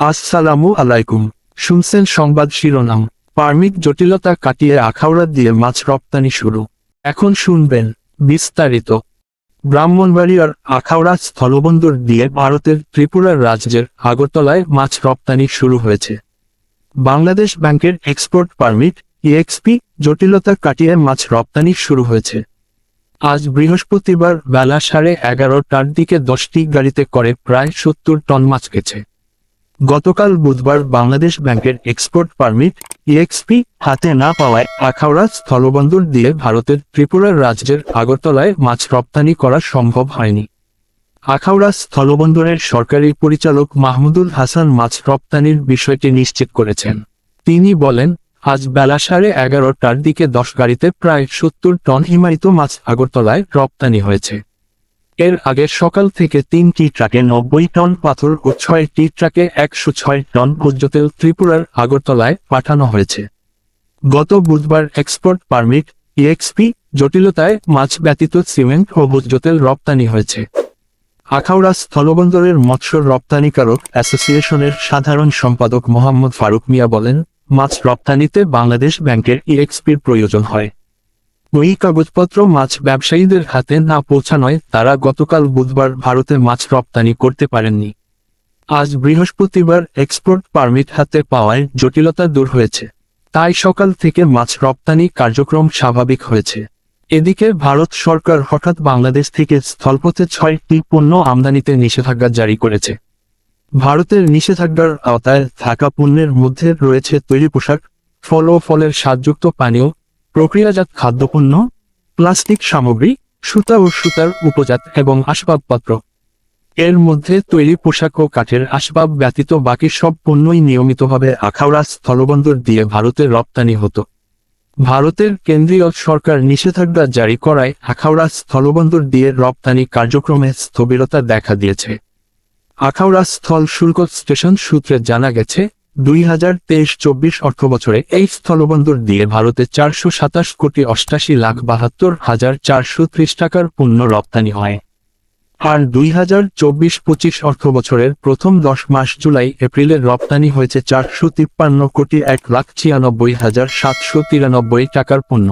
আসসালামু আলাইকুম। শুনছেন সংবাদ শিরোনাম। পারমিট জটিলতা কাটিয়ে আখাউড়া দিয়ে মাছ রপ্তানি শুরু। এখন শুনবেন বিস্তারিত। ব্রাহ্মণবাড়িয়ার আখাউড়া স্থলবন্দর দিয়ে ভারতের ত্রিপুরার রাজ্যের আগরতলায় মাছ রপ্তানি শুরু হয়েছে। বাংলাদেশ ব্যাংকের এক্সপোর্ট পারমিট ইএক্সপি জটিলতা কাটিয়ে মাছ রপ্তানি শুরু হয়েছে। আজ বৃহস্পতিবার বেলা সাড়ে এগারোটার দিকে দশটি গাড়িতে করে প্রায় সত্তর টন মাছ গেছে। গতকাল বুধবার বাংলাদেশ ব্যাংকের এক্সপোর্ট পারমিট ইএক্সপি হাতে না পাওয়ায় আখাউড়া স্থলবন্দর দিয়ে ভারতের ত্রিপুরার রাজ্যের আগরতলায় মাছ রপ্তানি করা সম্ভব হয়নি। আখাউড়া স্থলবন্দরের সরকারি পরিচালক মাহমুদুল হাসান মাছ রপ্তানির বিষয়টি নিশ্চিত করেছেন। তিনি বলেন, আজ বেলা সাড়ে এগারোটার দিকে দশ গাড়িতে প্রায় সত্তর টন হিমায়িত মাছ আগরতলায় রপ্তানি হয়েছে। এর আগে সকাল থেকে তিনটি ট্রাকে নব্বই টন পাথর ও ছয়টি ট্রাকে একশো ছয় টন ভোজ্যতেল ত্রিপুরার আগরতলায় পাঠানো হয়েছে। গত বুধবার এক্সপোর্ট পারমিট ইএক্সপি জটিলতায় মাছ ব্যতীত সিমেন্ট ও ভোজ্যতেল রপ্তানি হয়েছে। আখাউড়া স্থলবন্দরের মৎস্য রপ্তানিকারক অ্যাসোসিয়েশনের সাধারণ সম্পাদক মোহাম্মদ ফারুক মিয়া বলেন, মাছ রপ্তানিতে বাংলাদেশ ব্যাংকের ইএক্সপির প্রয়োজন হয়। ওই কাগজপত্র মাছ ব্যবসায়ীদের হাতে না পৌঁছানোয় তারা গতকাল বুধবার ভারতে মাছ রপ্তানি করতে পারেননি। আজ বৃহস্পতিবার এক্সপোর্ট পারমিট হাতে পাওয়ায় জটিলতা দূর হয়েছে। তাই সকাল থেকে মাছ রপ্তানি কার্যক্রম স্বাভাবিক হয়েছে। এদিকে ভারত সরকার হঠাৎ বাংলাদেশ থেকে স্থলপথে ছয়টি পণ্য আমদানিতে নিষেধাজ্ঞা জারি করেছে। ভারতের নিষেধাজ্ঞার আওতায় থাকা পণ্যের মধ্যে রয়েছে তৈরি পোশাক, ফল ও ফলের স্বাদযুক্ত পানীয় প্রক্রিয়াজাত খাদ্যপণ্য, প্লাস্টিক সামগ্রী, সুতা ও সুতার উপজাত এবং আসবাবপত্র। এর মধ্যে তৈরি পোশাক ও কাঠের আসবাব ব্যতীত বাকি সব পণ্যই নিয়মিতভাবে আখাউড়া স্থলবন্দর দিয়ে ভারতে রপ্তানি হতো। ভারতের কেন্দ্রীয় সরকার নিষেধাজ্ঞা জারি করায় আখাউড়া স্থলবন্দর দিয়ে রপ্তানি কার্যক্রমে স্থবিরতা দেখা দিয়েছে। আখাউড়া স্থল শুল্ক স্টেশন সূত্রে জানা গেছে দুই হাজার তেইশ চব্বিশ অর্থবছরে এই স্থলবন্দর দিয়ে ভারতে চারশো সাতাশ কোটি অষ্টাশি লাখ বাহাত্তর হাজার চারশো ত্রিশ টাকার পণ্য রপ্তানি হয়। আর দুই হাজার চব্বিশ পঁচিশ অর্থবছরের প্রথম দশ মাস জুলাই এপ্রিলের রপ্তানি হয়েছে চারশো তিপ্পান্ন কোটি এক লাখ ছিয়ানব্বই হাজার সাতশো তিরানব্বই টাকার পণ্য।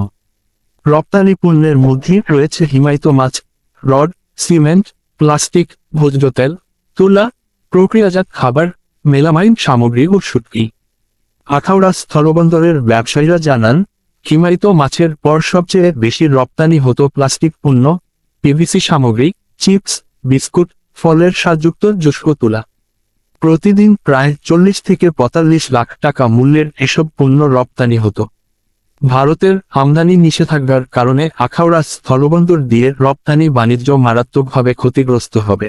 রপ্তানি পণ্যের মধ্যে রয়েছে হিমায়িত মাছ, রড, সিমেন্ট, প্লাস্টিক, ভোজ্য তেল, তুলা, প্রক্রিয়াজাত খাবার মেলামাইন সামগ্রী ও শুটকি আখাউড়া স্থলবন্দরের ব্যবসায়ীরা জানান হিমায়িত মাছের পর সবচেয়ে বেশি রপ্তানি হতো প্লাস্টিক পণ্য, পিভিসি সামগ্রী, চিপস, বিস্কুট, ফলের স্বাদযুক্ত জুস্ক তুলা প্রতিদিন প্রায় চল্লিশ থেকে পঁয়তাল্লিশ লাখ টাকা মূল্যের এসব পণ্য রপ্তানি হতো। ভারতের আমদানি নিষেধাজ্ঞার কারণে আখাউড়া স্থলবন্দর দিয়ে রপ্তানি বাণিজ্য মারাত্মকভাবে ক্ষতিগ্রস্ত হবে।